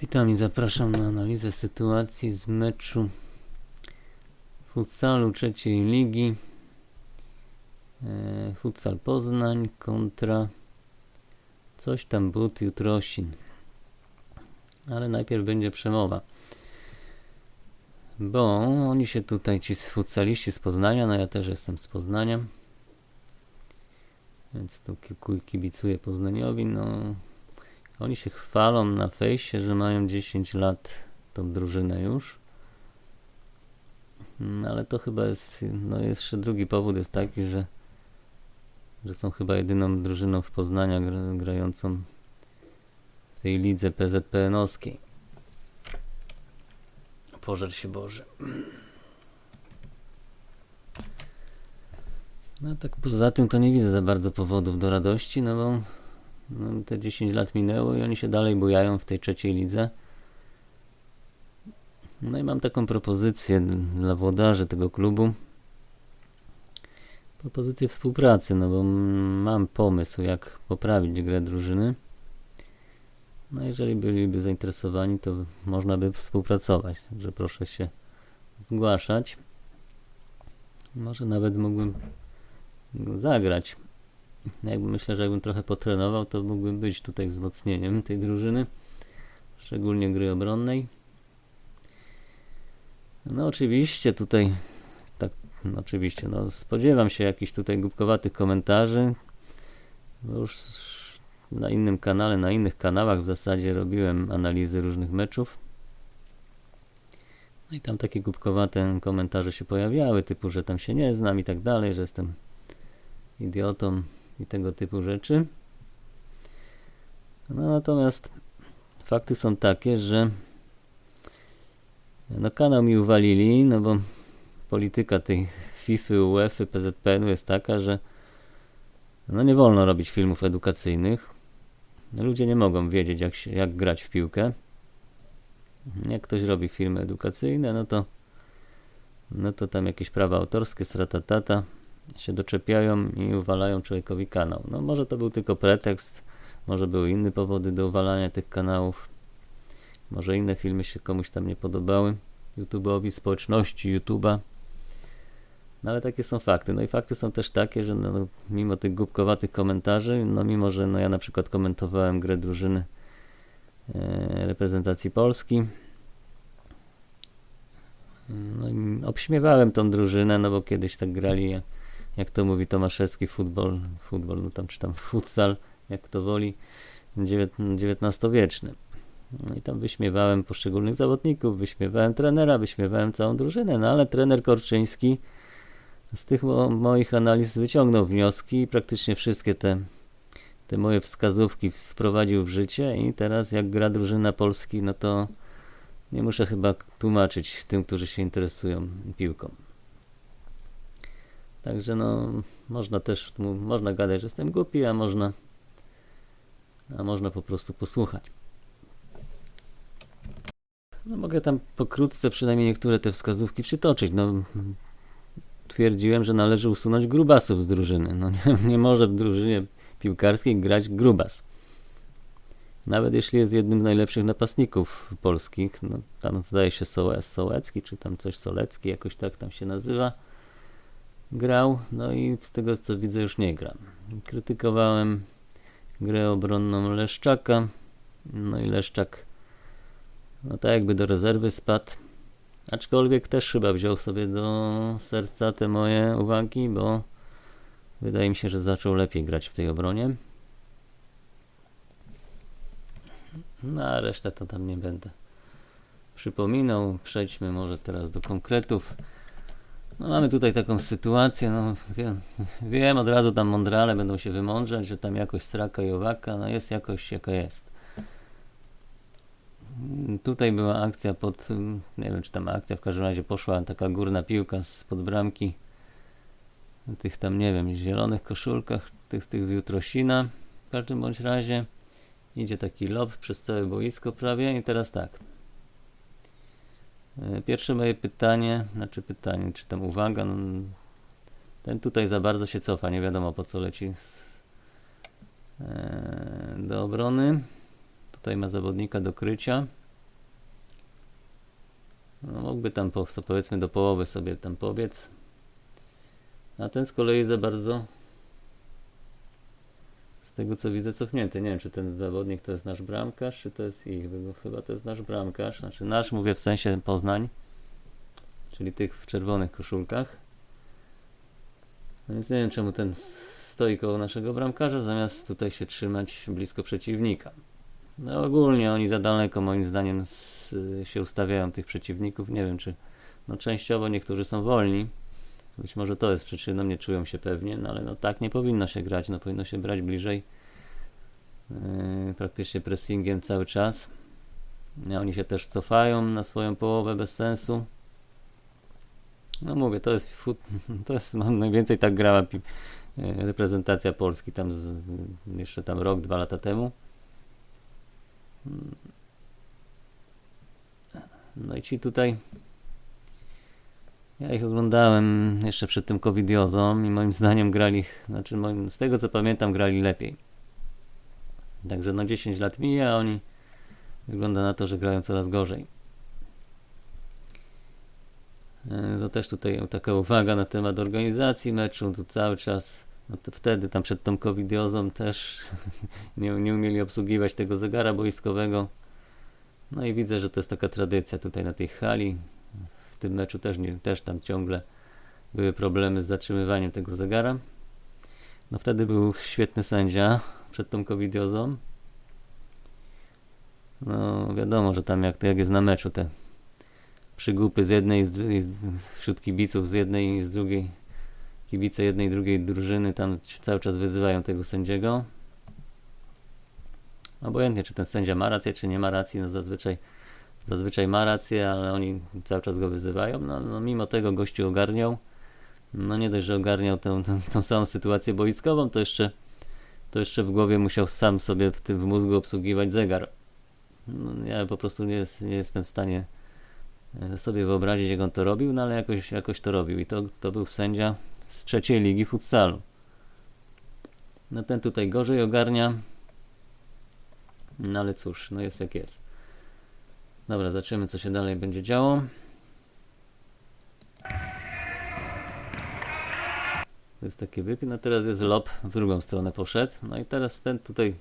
Witam i zapraszam na analizę sytuacji z meczu futsalu trzeciej ligi. E, futsal Poznań kontra coś tam But Jutrosin. Ale najpierw będzie przemowa. Bo oni się tutaj, ci futsaliści z Poznania, no ja też jestem z Poznania. Więc tu ki- kibicuję Poznaniowi, no oni się chwalą na fejsie, że mają 10 lat tą drużynę już. No, ale to chyba jest, no jeszcze drugi powód jest taki, że, że są chyba jedyną drużyną w Poznania gra, grającą w tej lidze PZPN-owskiej. Pożar się Boże. No tak poza tym to nie widzę za bardzo powodów do radości, no bo no, te 10 lat minęło i oni się dalej bujają w tej trzeciej lidze. No i mam taką propozycję dla włodarzy tego klubu. Propozycję współpracy, no bo mam pomysł, jak poprawić grę drużyny. No jeżeli byliby zainteresowani, to można by współpracować. Także proszę się zgłaszać. Może nawet mógłbym zagrać. Jakby myślę, że jakbym trochę potrenował, to mógłbym być tutaj wzmocnieniem tej drużyny, szczególnie gry obronnej. No oczywiście tutaj, tak, no oczywiście, no spodziewam się jakichś tutaj głupkowatych komentarzy, bo już na innym kanale, na innych kanałach w zasadzie robiłem analizy różnych meczów. No i tam takie głupkowate komentarze się pojawiały, typu, że tam się nie znam i tak dalej, że jestem idiotą i tego typu rzeczy. No natomiast fakty są takie, że no kanał mi uwalili, no bo polityka tej FIFA, UEFA, PZPN-u jest taka, że no nie wolno robić filmów edukacyjnych. Ludzie nie mogą wiedzieć, jak, się, jak grać w piłkę. Jak ktoś robi filmy edukacyjne, no to no to tam jakieś prawa autorskie, stratatata się doczepiają i uwalają człowiekowi kanał. No może to był tylko pretekst, może były inne powody do uwalania tych kanałów. Może inne filmy się komuś tam nie podobały. YouTube'owi, społeczności YouTube'a. No ale takie są fakty. No i fakty są też takie, że no, mimo tych głupkowatych komentarzy, no mimo, że no ja na przykład komentowałem grę drużyny e, reprezentacji Polski, no i obśmiewałem tą drużynę, no bo kiedyś tak grali, jak, to mówi Tomaszewski, futbol, futbol, no tam czy tam futsal, jak kto woli, XIX-wieczny. No i tam wyśmiewałem poszczególnych zawodników, wyśmiewałem trenera, wyśmiewałem całą drużynę, no ale trener Korczyński z tych mo moich analiz wyciągnął wnioski i praktycznie wszystkie te, te moje wskazówki wprowadził w życie i teraz jak gra drużyna Polski, no to nie muszę chyba tłumaczyć tym, którzy się interesują piłką. Także no, można też, można gadać, że jestem głupi, a można, a można po prostu posłuchać. No mogę tam pokrótce przynajmniej niektóre te wskazówki przytoczyć. No, twierdziłem, że należy usunąć grubasów z drużyny. No nie, nie może w drużynie piłkarskiej grać grubas. Nawet jeśli jest jednym z najlepszych napastników polskich, no tam zdaje się Sołe, Sołecki, czy tam coś Solecki, jakoś tak tam się nazywa, grał, no i z tego co widzę już nie gra. Krytykowałem grę obronną Leszczaka, no i Leszczak no tak jakby do rezerwy spadł, aczkolwiek też chyba wziął sobie do serca te moje uwagi, bo wydaje mi się, że zaczął lepiej grać w tej obronie. No a resztę to tam nie będę przypominał. Przejdźmy może teraz do konkretów. No mamy tutaj taką sytuację, no wiem, wiem od razu tam mądrale będą się wymądrzać, że tam jakoś straka i owaka, no jest jakoś jaka jest. Tutaj była akcja pod, nie wiem czy tam akcja, w każdym razie poszła taka górna piłka spod bramki tych tam, nie wiem, zielonych koszulkach, tych, tych z Jutrosina. W każdym bądź razie idzie taki lob przez całe boisko prawie i teraz tak. E, pierwsze moje pytanie, znaczy pytanie, czy tam uwaga, no, ten tutaj za bardzo się cofa, nie wiadomo po co leci z, e, do obrony. Tutaj ma zawodnika do krycia. No, mógłby tam po, powiedzmy do połowy sobie tam powiedz. A ten z kolei za bardzo tego co widzę cofnięty. Nie wiem, czy ten zawodnik to jest nasz bramkarz, czy to jest ich. Chyba to jest nasz bramkarz. Znaczy nasz mówię w sensie Poznań, czyli tych w czerwonych koszulkach. No więc nie wiem, czemu ten stoi koło naszego bramkarza, zamiast tutaj się trzymać blisko przeciwnika. No ogólnie oni za daleko moim zdaniem s- się ustawiają tych przeciwników. Nie wiem czy no częściowo niektórzy są wolni. Być może to jest przyczyną, nie czują się pewnie, no ale no tak nie powinno się grać, no powinno się brać bliżej. Yy, praktycznie pressingiem cały czas. No, oni się też cofają na swoją połowę bez sensu. No mówię, to jest fut, to jest no, najwięcej tak grała yy, reprezentacja Polski tam z, jeszcze tam rok, dwa lata temu. No i ci tutaj. Ja ich oglądałem jeszcze przed tym covidiozą i moim zdaniem grali, znaczy moim, z tego co pamiętam, grali lepiej. Także no 10 lat mija, a oni wygląda na to, że grają coraz gorzej. E, To też tutaj taka uwaga na temat organizacji meczu. Tu cały czas, no to wtedy tam przed tą covidiozą też nie, nie umieli obsługiwać tego zegara boiskowego. No i widzę, że to jest taka tradycja tutaj na tej hali. W tym meczu też, nie, też tam ciągle były problemy z zatrzymywaniem tego zegara. No wtedy był świetny sędzia przed tą covidiozą. No wiadomo, że tam jak, jak jest na meczu te przygłupy z jednej z z- wśród kibiców z jednej i z drugiej kibice jednej i drugiej drużyny tam cały czas wyzywają tego sędziego. Obojętnie, czy ten sędzia ma rację, czy nie ma racji, no zazwyczaj, zazwyczaj ma rację, ale oni cały czas go wyzywają. No, no mimo tego gościu ogarniał. No nie dość, że ogarniał tę, tę, samą sytuację boiskową, to jeszcze, to jeszcze w głowie musiał sam sobie w tym w mózgu obsługiwać zegar. No, ja po prostu nie, jest, nie jestem w stanie e, sobie wyobrazić, jak on to robił, no ale jakoś, jakoś to robił. I to, to był sędzia z trzeciej ligi futsalu. No ten tutaj gorzej ogarnia. No ale cóż, no jest jak jest. Dobra, zobaczymy co się dalej będzie działo. To jest taki wypin, no teraz jest lob, w drugą stronę poszedł. No i teraz ten tutaj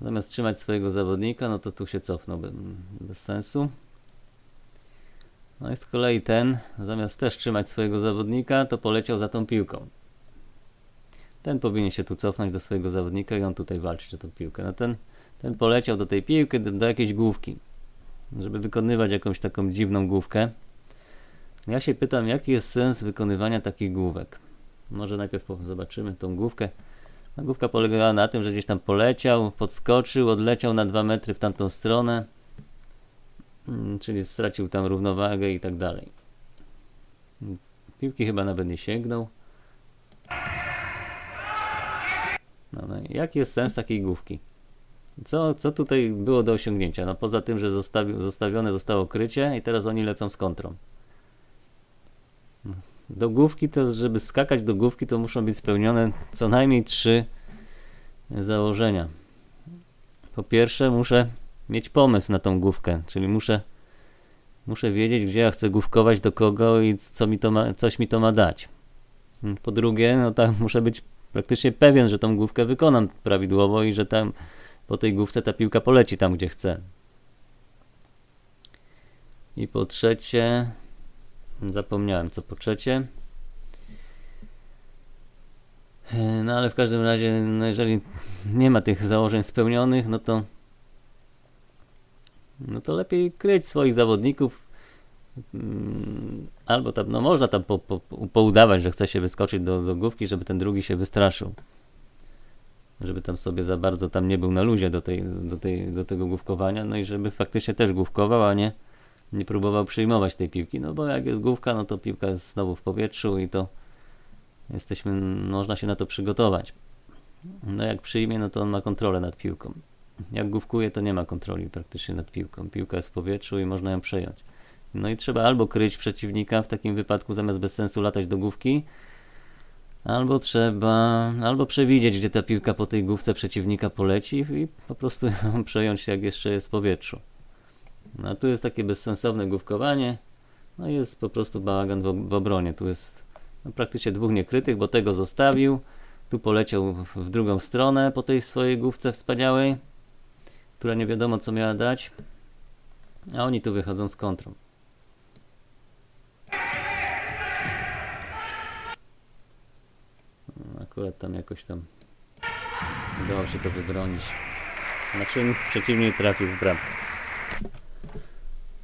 zamiast trzymać swojego zawodnika, no to tu się cofnął be- bez sensu. No i z kolei ten, zamiast też trzymać swojego zawodnika, to poleciał za tą piłką. Ten powinien się tu cofnąć do swojego zawodnika i on tutaj walczyć o tą piłkę. No ten, ten poleciał do tej piłki, do, do jakiejś główki, żeby wykonywać jakąś taką dziwną główkę. Ja się pytam, jaki jest sens wykonywania takich główek? Może najpierw zobaczymy tą główkę. No, główka polegała na tym, że gdzieś tam poleciał, podskoczył, odleciał na 2 metry w tamtą stronę, Mm, czyli stracił tam równowagę i tak dalej. Piłki chyba nawet nie sięgnął. No, no jaki jest sens takiej główki? Co, co tutaj było do osiągnięcia? No poza tym, że zostawi, zostawione zostało krycie i teraz oni lecą z kontrą. Do główki to, żeby skakać do główki, to muszą być spełnione co najmniej trzy założenia. Po pierwsze, muszę mieć pomysł na tą główkę, czyli muszę, muszę wiedzieć, gdzie ja chcę główkować, do kogo i co mi to ma, coś mi to ma dać. Po drugie, no tak, muszę być praktycznie pewien, że tą główkę wykonam prawidłowo i że tam po tej główce ta piłka poleci tam, gdzie chcę. I po trzecie, zapomniałem co po trzecie. No ale w każdym razie, no jeżeli nie ma tych założeń spełnionych, no to no to lepiej kryć swoich zawodników. Mm, Albo tam, no można tam po, po, poudawać, że chce się wyskoczyć do, do główki, żeby ten drugi się wystraszył. Żeby tam sobie za bardzo tam nie był na luzie do, tej, do, tej, do tego główkowania, no i żeby faktycznie też główkował, a nie, nie próbował przyjmować tej piłki. No bo jak jest główka, no to piłka jest znowu w powietrzu i to jesteśmy, można się na to przygotować. No jak przyjmie, no to on ma kontrolę nad piłką. Jak główkuje, to nie ma kontroli praktycznie nad piłką. Piłka jest w powietrzu i można ją przejąć. No i trzeba albo kryć przeciwnika, w takim wypadku zamiast bez sensu latać do główki, albo trzeba, albo przewidzieć, gdzie ta piłka po tej główce przeciwnika poleci i po prostu ją przejąć, jak jeszcze jest w powietrzu. No tu jest takie bezsensowne główkowanie. No jest po prostu bałagan w, w obronie. Tu jest no, praktycznie dwóch niekrytych, bo tego zostawił. Tu poleciał w drugą stronę po tej swojej główce wspaniałej, która nie wiadomo co miała dać. A oni tu wychodzą z kontrą. No, Akurat tam jakoś tam udało się to wybronić. Znaczy przeciwnik trafił w bramkę.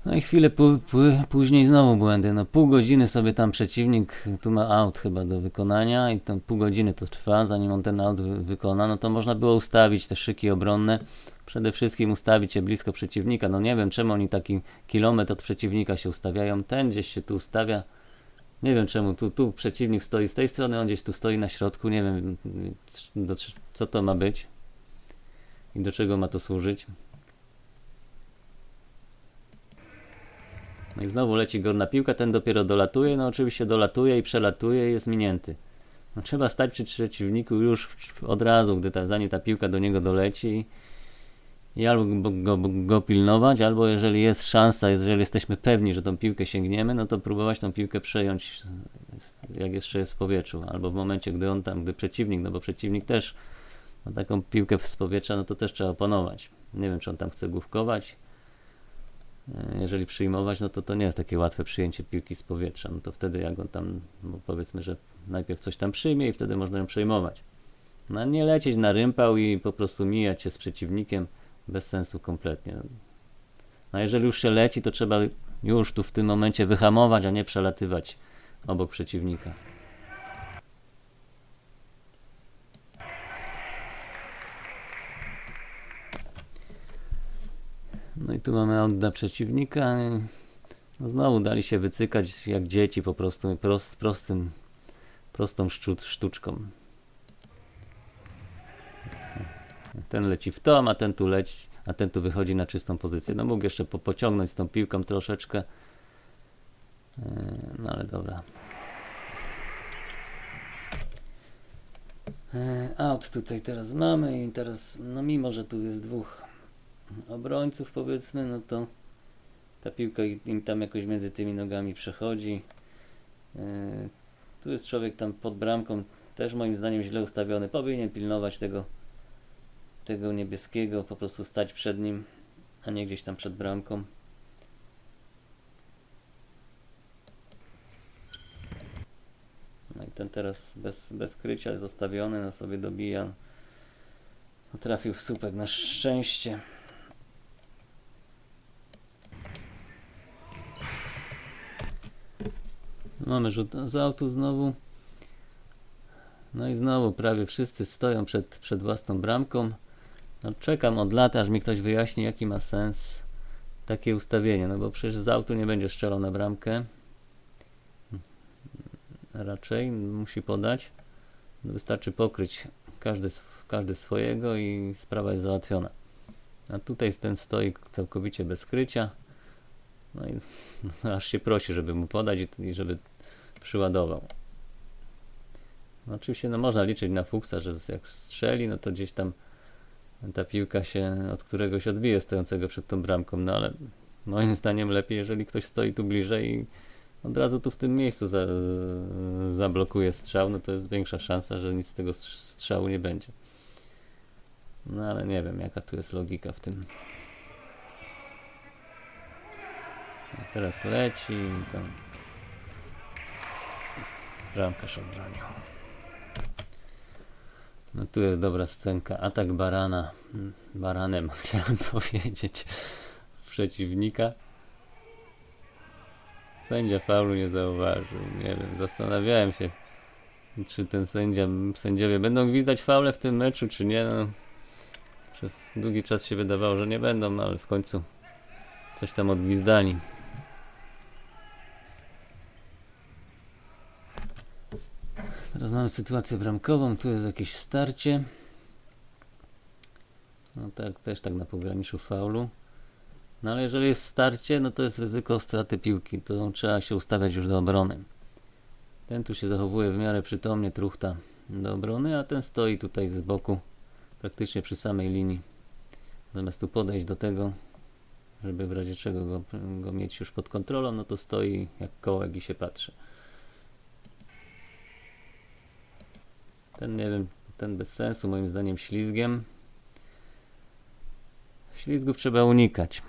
No i chwilę pó- pó- później znowu błędy. No pół godziny sobie tam przeciwnik, tu ma aut chyba do wykonania i tam pół godziny to trwa, zanim on ten aut wy- wykona, no to można było ustawić te szyki obronne. Przede wszystkim ustawić się blisko przeciwnika. No nie wiem czemu oni taki kilometr od przeciwnika się ustawiają. Ten gdzieś się tu ustawia. Nie wiem czemu tu, tu przeciwnik stoi z tej strony, on gdzieś tu stoi na środku. Nie wiem do, co to ma być i do czego ma to służyć. No i znowu leci gorna piłka, ten dopiero dolatuje, no oczywiście dolatuje i przelatuje i jest minięty. No trzeba stać przy przeciwniku już od razu, gdy ta, zanim ta piłka do niego doleci i albo go, go, go pilnować, albo jeżeli jest szansa, jeżeli jesteśmy pewni, że tą piłkę sięgniemy, no to próbować tą piłkę przejąć jak jeszcze jest w powietrzu, albo w momencie, gdy on tam, gdy przeciwnik, no bo przeciwnik też ma taką piłkę z powietrza, no to też trzeba opanować. Nie wiem, czy on tam chce główkować, E, jeżeli przyjmować, no to to nie jest takie łatwe przyjęcie piłki z powietrza. No to wtedy jak on tam, no powiedzmy, że najpierw coś tam przyjmie i wtedy można ją przejmować. No nie lecieć na rympał i po prostu mijać się z przeciwnikiem bez sensu kompletnie. No jeżeli już się leci, to trzeba już tu w tym momencie wyhamować, a nie przelatywać obok przeciwnika. No i tu mamy dla przeciwnika. No znowu dali się wycykać jak dzieci po prostu prost, prostym, prostą sztuczką. Ten leci w tom, a ten tu leci, a ten tu wychodzi na czystą pozycję. No mógł jeszcze po, pociągnąć z tą piłką troszeczkę. Yy, No ale dobra. Yy, Aut tutaj teraz mamy i teraz, no mimo, że tu jest dwóch obrońców powiedzmy, no to ta piłka im tam jakoś między tymi nogami przechodzi. Yy, Tu jest człowiek tam pod bramką, też moim zdaniem źle ustawiony. Powinien pilnować tego, tego niebieskiego, po prostu stać przed nim, a nie gdzieś tam przed bramką. No i ten teraz bez, bez krycia zostawiony, no sobie dobija. Trafił w słupek na szczęście. Mamy rzut z autu znowu. No i znowu prawie wszyscy stoją przed, przed własną bramką. No czekam od lat, aż mi ktoś wyjaśni, jaki ma sens takie ustawienie. No bo przecież z autu nie będzie strzelał na bramkę. Raczej musi podać. Wystarczy pokryć każdy, każdy swojego i sprawa jest załatwiona. A tutaj ten stoi całkowicie bez krycia. No i no, aż się prosi, żeby mu podać i, i żeby przyładował. No, oczywiście no, można liczyć na fuksa, że jak strzeli, no to gdzieś tam ta piłka się od któregoś odbije stojącego przed tą bramką, no ale moim zdaniem lepiej, jeżeli ktoś stoi tu bliżej i od razu tu w tym miejscu za, zablokuje strzał, no to jest większa szansa, że nic z tego strz- strzału nie będzie. No ale nie wiem, jaka tu jest logika w tym. A teraz leci i tam bramkarz obronił. No tu jest dobra scenka. Atak barana. mm, Baranem chciałem powiedzieć. Przeciwnika. Sędzia faulu nie zauważył. Nie wiem, zastanawiałem się, czy ten sędzia, sędziowie będą gwizdać faule w tym meczu, czy nie. No, przez długi czas się wydawało, że nie będą, no ale w końcu coś tam odgwizdali. Teraz mamy sytuację bramkową, tu jest jakieś starcie. No tak, też tak na pograniczu faulu. No ale jeżeli jest starcie, no to jest ryzyko straty piłki, to trzeba się ustawiać już do obrony. Ten tu się zachowuje w miarę przytomnie, truchta do obrony, a ten stoi tutaj z boku, praktycznie przy samej linii. Zamiast tu podejść do tego, żeby w razie czego go, go mieć już pod kontrolą, no to stoi jak kołek i się patrzy. Ten nie wiem, ten bez sensu moim zdaniem ślizgiem. Ślizgów trzeba unikać.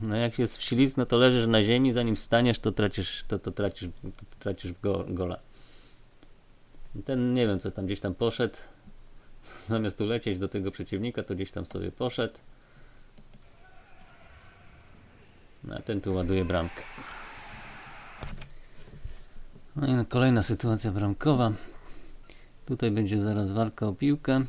No jak jest wślizg, no to leżysz na ziemi, zanim wstaniesz, to tracisz, to, to tracisz, to tracisz go, gola. Ten nie wiem, co tam gdzieś tam poszedł. Zamiast tu lecieć do tego przeciwnika, to gdzieś tam sobie poszedł. No, a ten tu ładuje bramkę. No i no, kolejna sytuacja bramkowa. Tutaj będzie zaraz walka o piłkę.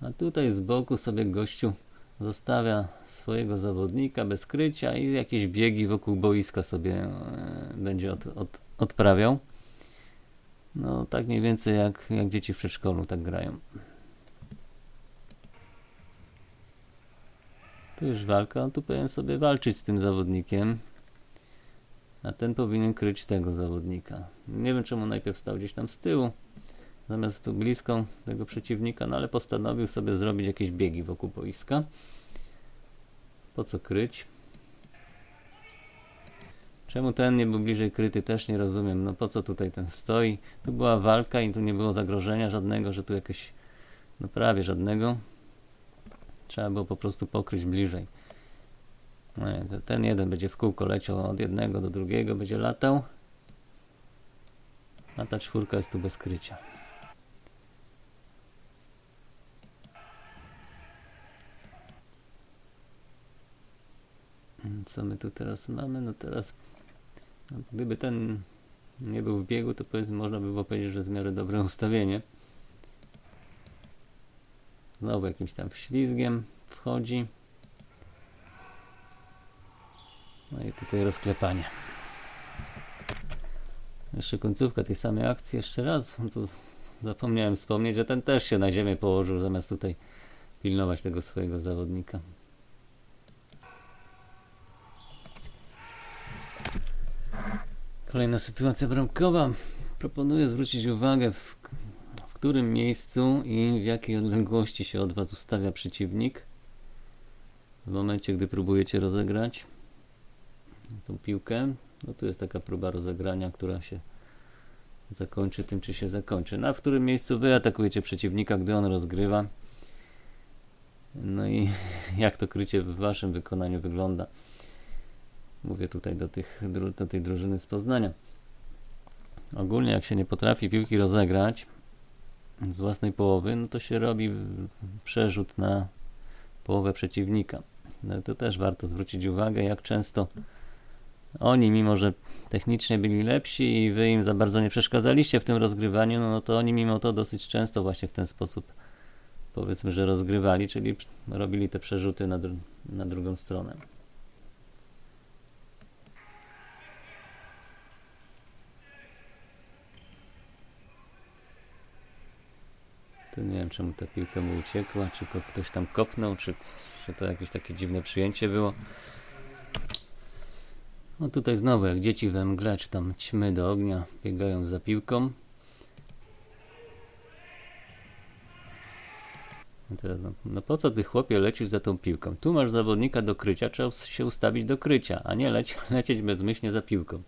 A tutaj z boku sobie gościu zostawia swojego zawodnika bez krycia i jakieś biegi wokół boiska sobie e, będzie od, od, odprawiał. No tak mniej więcej jak, jak dzieci w przedszkolu tak grają. Tu już walka, tu powinien sobie walczyć z tym zawodnikiem. A ten powinien kryć tego zawodnika. Nie wiem czemu najpierw stał gdzieś tam z tyłu, zamiast tu blisko tego przeciwnika, no ale postanowił sobie zrobić jakieś biegi wokół boiska. Po co kryć? Czemu ten nie był bliżej kryty, też nie rozumiem. No po co tutaj ten stoi? Tu była walka i tu nie było zagrożenia żadnego, że tu jakieś, no prawie żadnego. Trzeba było po prostu pokryć bliżej. No nie, ten jeden będzie w kółko leciał od jednego do drugiego, będzie latał. A ta czwórka jest tu bez krycia. Co my tu teraz mamy? No teraz, no gdyby ten nie był w biegu, to powiedzmy, można by było powiedzieć, że z miarę dobre ustawienie. Znowu jakimś tam ślizgiem wchodzi. No i tutaj rozklepanie. Jeszcze końcówka tej samej akcji, jeszcze raz. No to zapomniałem wspomnieć, że ten też się na ziemię położył, zamiast tutaj pilnować tego swojego zawodnika. Kolejna sytuacja bramkowa. Proponuję zwrócić uwagę, w, w którym miejscu i w jakiej odległości się od Was ustawia przeciwnik. W momencie, gdy próbujecie rozegrać tą piłkę, no tu jest taka próba rozegrania, która się zakończy tym, czy się zakończy. No a w którym miejscu Wy atakujecie przeciwnika, gdy on rozgrywa. No i jak to krycie w Waszym wykonaniu wygląda. Mówię tutaj do, tych, do tej drużyny z Poznania. Ogólnie jak się nie potrafi piłki rozegrać z własnej połowy, no to się robi przerzut na połowę przeciwnika. No to też warto zwrócić uwagę, jak często oni, mimo że technicznie byli lepsi i wy im za bardzo nie przeszkadzaliście w tym rozgrywaniu, no, to oni mimo to dosyć często właśnie w ten sposób powiedzmy, że rozgrywali, czyli robili te przerzuty na, na drugą stronę. Tu nie wiem, czemu ta piłka mu uciekła, czy go ktoś tam kopnął, czy, czy to jakieś takie dziwne przyjęcie było. No tutaj znowu, jak dzieci we mgle, czy tam ćmy do ognia, biegają za piłką. I teraz, no, no po co ty chłopie lecisz za tą piłką? Tu masz zawodnika do krycia, trzeba się ustawić do krycia, a nie leci, lecieć bezmyślnie za piłką.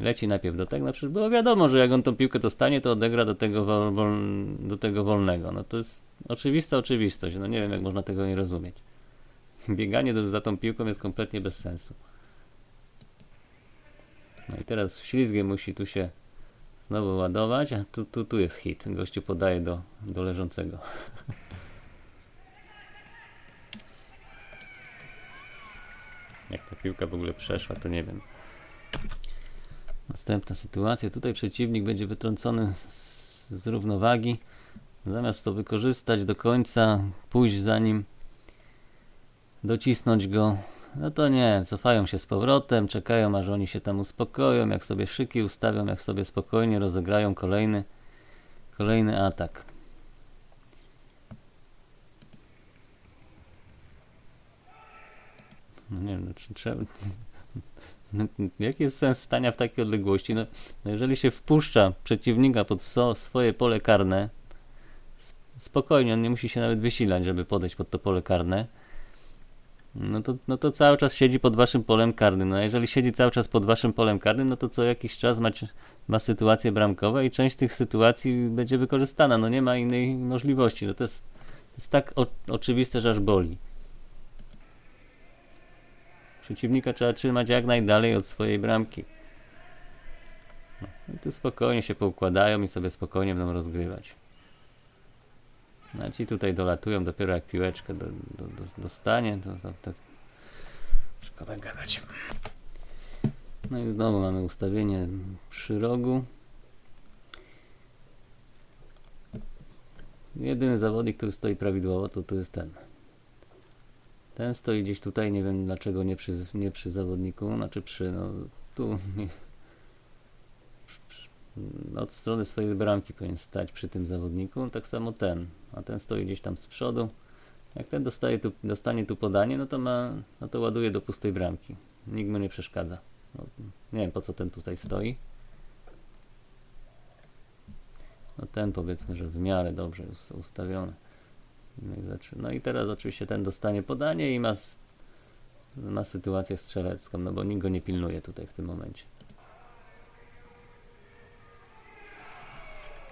Leci najpierw do tego, no przecież było wiadomo, że jak on tą piłkę dostanie, to odegra do tego, wol, wol, do tego wolnego. No to jest oczywista oczywistość. No nie wiem, jak można tego nie rozumieć. Bieganie do, za tą piłką jest kompletnie bez sensu. No i teraz ślizgiem musi tu się znowu ładować, a tu, tu, tu jest hit. Gościu podaje do, do leżącego. Jak ta piłka w ogóle przeszła, to nie wiem. Następna sytuacja. Tutaj przeciwnik będzie wytrącony z, z równowagi. Zamiast to wykorzystać do końca, pójść za nim, docisnąć go, no to nie, cofają się z powrotem, czekają aż oni się tam uspokoją, jak sobie szyki ustawią, jak sobie spokojnie rozegrają kolejny, kolejny atak. No nie wiem, no, czy trzeba... No, jaki jest sens stania w takiej odległości? No, no jeżeli się wpuszcza przeciwnika pod so, swoje pole karne, spokojnie, on nie musi się nawet wysilać, żeby podejść pod to pole karne. No to, no to cały czas siedzi pod waszym polem karnym. No a jeżeli siedzi cały czas pod waszym polem karnym, no to co jakiś czas macie, ma sytuacje bramkowe i część tych sytuacji będzie wykorzystana. No nie ma innej możliwości. No to jest, to jest tak o, oczywiste, że aż boli. Przeciwnika trzeba trzymać jak najdalej od swojej bramki. No, i tu spokojnie się poukładają i sobie spokojnie będą rozgrywać. No a ci tutaj dolatują dopiero jak piłeczkę do, do, do, dostanie, to, to, to szkoda gadać. No i znowu mamy ustawienie przy rogu. Jedyny zawodnik, który stoi prawidłowo, to tu jest ten. Ten stoi gdzieś tutaj, nie wiem dlaczego nie przy, nie przy zawodniku, znaczy przy, no tu nie, przy- od strony swojej bramki powinien stać przy tym zawodniku, tak samo ten, a ten stoi gdzieś tam z przodu. Jak ten dostaje tu, dostanie tu podanie, no to ma, no to ładuje do pustej bramki. Nikt mu nie przeszkadza. No, nie wiem po co ten tutaj stoi. No ten powiedzmy, że w miarę dobrze jest ustawiony. No no i teraz oczywiście ten dostanie podanie i ma, ma sytuację strzelecką, no bo nikt go nie pilnuje tutaj w tym momencie.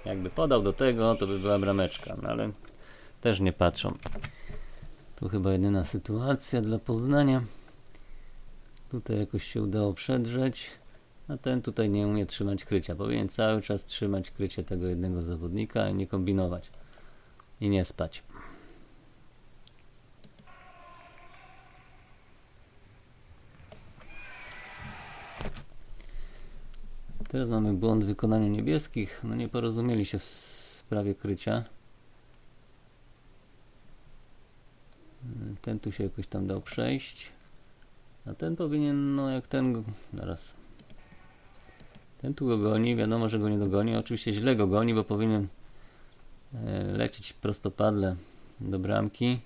Jakby podał do tego, to by była brameczka, no ale też nie patrzą. Tu chyba jedyna sytuacja dla Poznania. Tutaj jakoś się udało przedrzeć. A ten tutaj nie umie trzymać krycia. Powinien cały czas trzymać krycie tego jednego zawodnika i nie kombinować. I nie spać. Teraz mamy błąd w wykonaniu niebieskich. No nie porozumieli się w sprawie krycia. Ten tu się jakoś tam dał przejść. A ten powinien, no jak ten. Zaraz. Ten tu go goni, wiadomo, że go nie dogoni. Oczywiście źle go goni, bo powinien e, lecieć prostopadle do bramki,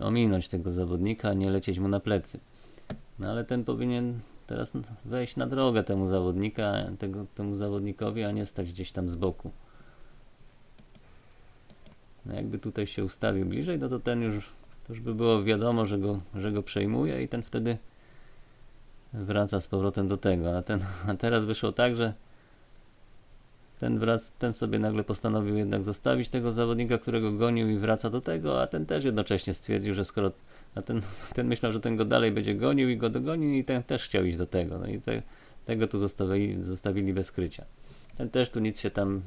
ominąć tego zawodnika, nie lecieć mu na plecy. No ale ten powinien teraz wejść na drogę temu zawodnika, tego, temu zawodnikowi, a nie stać gdzieś tam z boku. No jakby tutaj się ustawił bliżej, no to ten już, to już by było wiadomo, że go, że go przejmuje i ten wtedy wraca z powrotem do tego. A, ten, a teraz wyszło tak, że ten, wrac, ten sobie nagle postanowił jednak zostawić tego zawodnika, którego gonił i wraca do tego, a ten też jednocześnie stwierdził, że skoro a ten, ten myślał, że ten go dalej będzie gonił i go dogoni i ten też chciał iść do tego. No i te, tego tu zostawili, zostawili bez krycia. Ten też tu nic się tam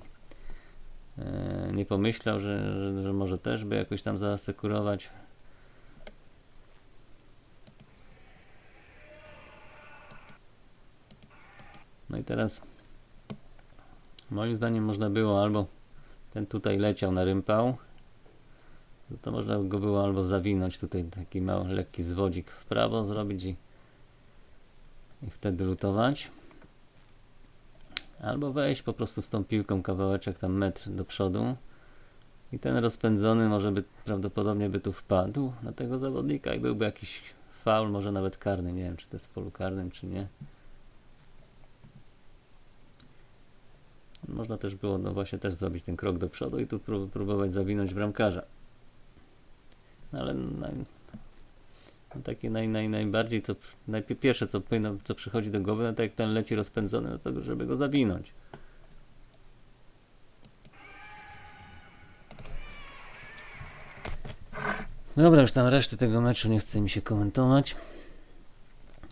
e, nie pomyślał, że, że, że może też by jakoś tam zaasekurować. No i teraz moim zdaniem można było albo ten tutaj leciał na rympał, to można go było albo zawinąć tutaj taki mały, lekki zwodzik w prawo zrobić i, i wtedy lutować. Albo wejść po prostu z tą piłką kawałeczek tam metr do przodu i ten rozpędzony może by prawdopodobnie by tu wpadł na tego zawodnika i byłby jakiś faul, może nawet karny. Nie wiem, czy to jest w polu karnym, czy nie. Można też było, no właśnie, też zrobić ten krok do przodu i tu prób- próbować zawinąć bramkarza. Ale naj, takie naj, naj, najbardziej, co najpierw pierwsze, co, co przychodzi do głowy, no to jak ten leci rozpędzony, no to żeby go zawinąć. Dobra, już tam reszty tego meczu nie chce mi się komentować.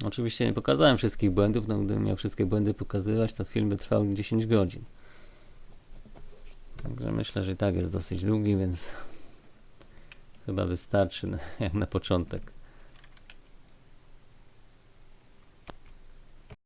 Oczywiście nie pokazałem wszystkich błędów, no gdybym miał wszystkie błędy pokazywać, to film by trwał 10 godzin. Także myślę, że i tak jest dosyć długi, więc chyba wystarczy na, jak na początek.